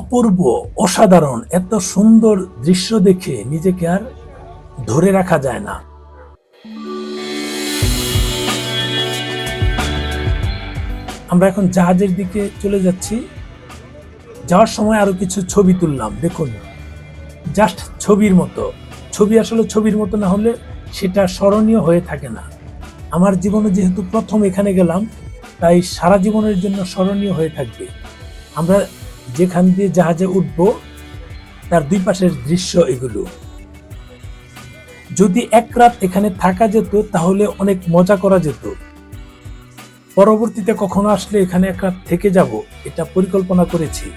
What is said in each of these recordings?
অপূর্ব, অসাধারণ, এত সুন্দর দৃশ্য দেখে নিজেকে আর ধরে রাখা যায় না। আমরা এখন জাহাজের দিকে চলে যাচ্ছি। যাওয়ার সময় আরও কিছু ছবি তুললাম, দেখুন। জাস্ট ছবির মতো। ছবি আসলে ছবির মতো না হলে সেটা স্মরণীয় হয়ে থাকে না। আমার জীবনে যেহেতু প্রথম এখানে গেলাম, তাই সারা জীবনের জন্য স্মরণীয় হয়ে থাকবে। আমরা যেখান দিয়ে জাহাজে উঠব, তার দুই পাশের দৃশ্য এগুলো। যদি এক রাত এখানে থাকা যেত, তাহলে অনেক মজা করা যেত। পরবর্তীতে কখনো আসলে এখানে এক রাত থেকে যাব, এটা পরিকল্পনা করেছি।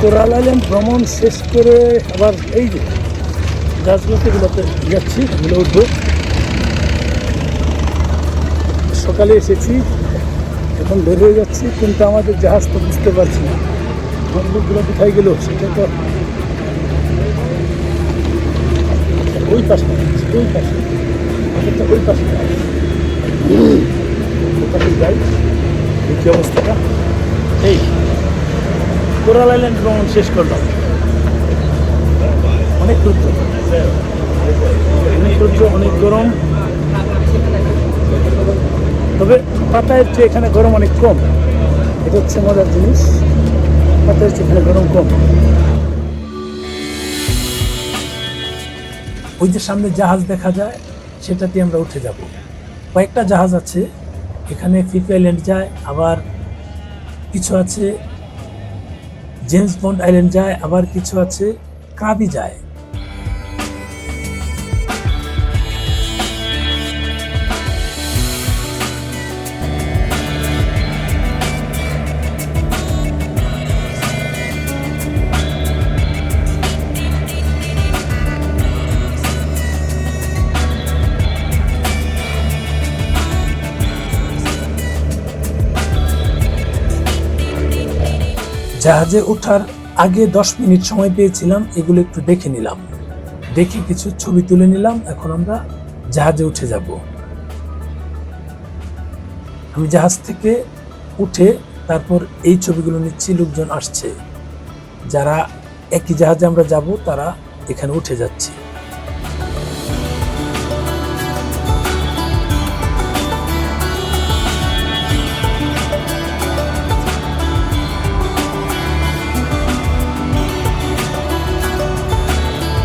কোরাল আইল্যান্ড ভ্রমণ শেষ করে আবার এই যে এগুলোতে যাচ্ছি, এগুলো উঠবো। সকালে এসেছি এখন বের হয়ে যাচ্ছি, কিন্তু আমাদের জাহাজ তো বুঝতে পারছি না। বন্ধুগুলো কোথায় গেল সেটা তো ওই পাশে ওই পাশে ওই পাশে ওই পাশে যাই, দেখি অবস্থাটা। এই কোরাল আইল্যান্ড ভ্রমণ শেষ করলাম। অনেক রুদ্র। অনেক রুদ্র, অনেক গরম। তবে পাতায়ের চেয়ে এখানে গরম অনেক কম। এটা হচ্ছে মজার জিনিস। পাতায়ের চেয়ে এখানে গরম কম। ওই যে সামনে জাহাজ দেখা যায় সেটাতে আমরা উঠে যাব। কয়েকটা জাহাজ আছে। এখানে ফিফি আইল্যান্ড যায়, আবার কিছু আছে। জেমস বন্ড আইল্যান্ড যায়, আবার কিছু আছে। কাবি যায়। জাহাজে ওঠার আগে দশ মিনিট সময় পেয়েছিলাম, এগুলো একটু দেখে নিলাম। দেখে কিছু ছবি তুলে নিলাম, এখন আমরা জাহাজে উঠে যাব। আমি জাহাজ থেকে উঠে তারপর এই ছবিগুলো নিচ্ছি, লোকজন আসছে। যারা একই জাহাজে আমরা যাব, তারা এখানে উঠে যাচ্ছে।